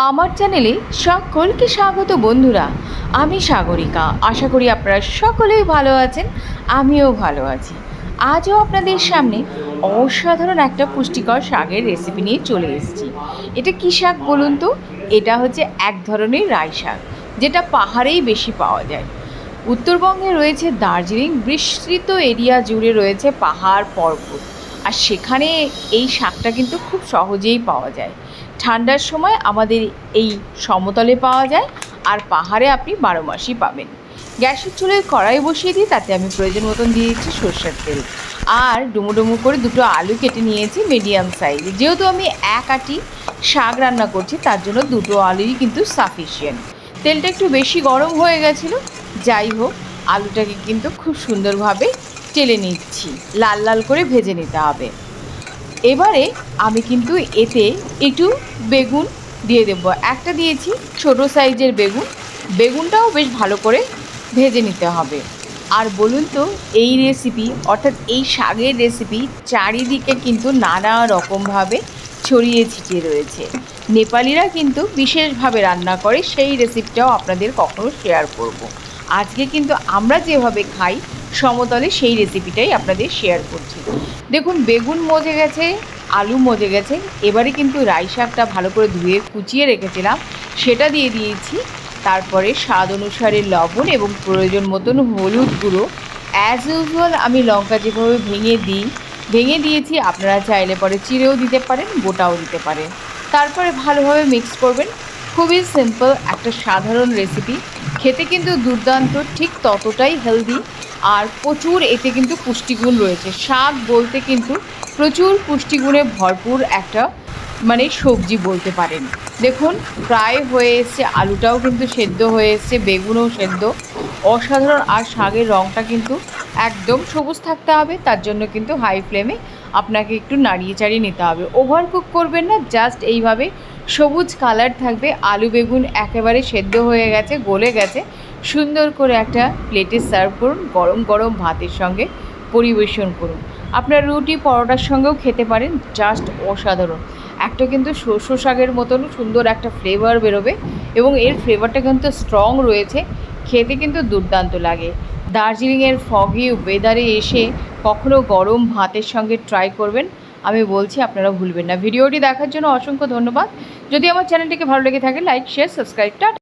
আমার চ্যানেলে সকলকে স্বাগত বন্ধুরা। আমি সাগরিকা। আশা করি আপনারা সকলেই ভালো আছেন, আমিও ভালো আছি। আজও আপনাদের সামনে অসাধারণ একটা পুষ্টিকর শাকের রেসিপি নিয়ে চলে এসেছি। এটা কী শাক বলুন তো? এটা হচ্ছে এক ধরনের রাই শাক, যেটা পাহাড়েই বেশি পাওয়া যায়। উত্তরবঙ্গে রয়েছে দার্জিলিং, বিস্তৃত এরিয়া জুড়ে রয়েছে পাহাড় পর্বত। আর সেখানে এই শাকটা কিন্তু খুব সহজেই পাওয়া যায়। ঠান্ডার সময় আমাদের এই সমতলে পাওয়া যায় আর পাহাড়ে আপনি বারো মাসই পাবেন। গ্যাসের চুলোয় কড়াই বসিয়ে দিই তাতে আমি প্রয়োজন মতন দিয়ে দিচ্ছি সর্ষের তেল। আর ডুমো ডুমো করে দুটো আলু কেটে নিয়েছি মিডিয়াম সাইজ যেহেতু আমি এক আটি শাক রান্না করছি, তার জন্য দুটো আলুই কিন্তু সাফিসিয়েন্ট তেলটা একটু বেশি গরম হয়ে গেছিল, যাই হোক, আলুটাকে কিন্তু খুব সুন্দরভাবে টেলে নিচ্ছি। লাল লাল করে ভেজে নিতে হবে। এবারে আমি কিন্তু এতে একটু বেগুন দিয়ে দেবো। একটা দিয়েছি ছোট সাইজের বেগুন। বেগুনটাও বেশ ভালো করে ভেজে নিতে হবে। আর বলুন তো, এই রেসিপি অর্থাৎ এই শাকের রেসিপি চারিদিকে কিন্তু নানা রকমভাবে ছড়িয়ে ছিটিয়ে রয়েছে। নেপালিরা কিন্তু বিশেষভাবে রান্না করে, সেই রেসিপিটাও আপনাদের কখনো শেয়ার করব। আজকে কিন্তু আমরা যেভাবে খাই সমতলে সেই রেসিপিটাই আপনাদের শেয়ার করছি। দেখুন, বেগুন মজে গেছে, আলু মজে গেছে, এবারে কিন্তু রাই শাকটা ভালো করে ধুয়ে কুচিয়ে রেখেছিলাম। সেটা দিয়ে দিয়েছি। তারপরে স্বাদ অনুসারে লবণ এবং প্রয়োজন মতন হলুদ গুঁড়ো। অ্যাজ ইউজুয়াল আমি লঙ্কা যেভাবে ভেঙে দিই, ভেঙে দিয়েছি, আপনারা চাইলে পরে চিড়েও দিতে পারেন, গোটাও দিতে পারেন। তারপরে ভালোভাবে মিক্স করবেন। খুবই সিম্পল একটা সাধারণ রেসিপি খেতে কিন্তু দুর্দান্ত, ঠিক ততটাই হেলদি আর প্রচুর এতে কিন্তু পুষ্টিগুণ রয়েছে। শাক বলতে কিন্তু প্রচুর পুষ্টিগুণে ভরপুর একটা মানে সবজি বলতে পারেন। দেখুন, প্রায় হয়ে এসছে, আলুটাও কিন্তু সেদ্ধ হয়ে এসছে, বেগুনও সেদ্ধ। অসাধারণ, আর শাকের রঙটা কিন্তু একদম সবুজ থাকতে হবে, তার জন্য কিন্তু হাই ফ্লেমে আপনাকে একটু নাড়িয়ে চাড়িয়ে নিতে হবে। ওভার কুক করবেন না জাস্ট এইভাবে সবুজ কালার থাকবে, আলু, বেগুন একেবারে সেদ্ধ হয়ে গেছে, গলে গেছে। সুন্দর করে একটা প্লেটে সার্ভ করুন, গরম গরম ভাতের সঙ্গে পরিবেশন করুন। আপনার রুটি পরোটার সঙ্গেও খেতে পারেন জাস্ট অসাধারণ। একটা কিন্তু শস্য শাকের মতন সুন্দর একটা ফ্লেভার বেরোবে এবং এর ফ্লেভারটা কিন্তু স্ট্রং রয়েছে, খেতে কিন্তু দুর্দান্ত লাগে। দার্জিলিংয়ের ফগি ওয়েদারে এসে কখনো গরম ভাতের সঙ্গে ট্রাই করবেন, আমি বলছি আপনারা ভুলবেন না। ভিডিওটি দেখার জন্য অসংখ্য ধন্যবাদ। যদি আমার চ্যানেলটিকে ভালো লেগে থাকে লাইক শেয়ার সাবস্ক্রাইবটা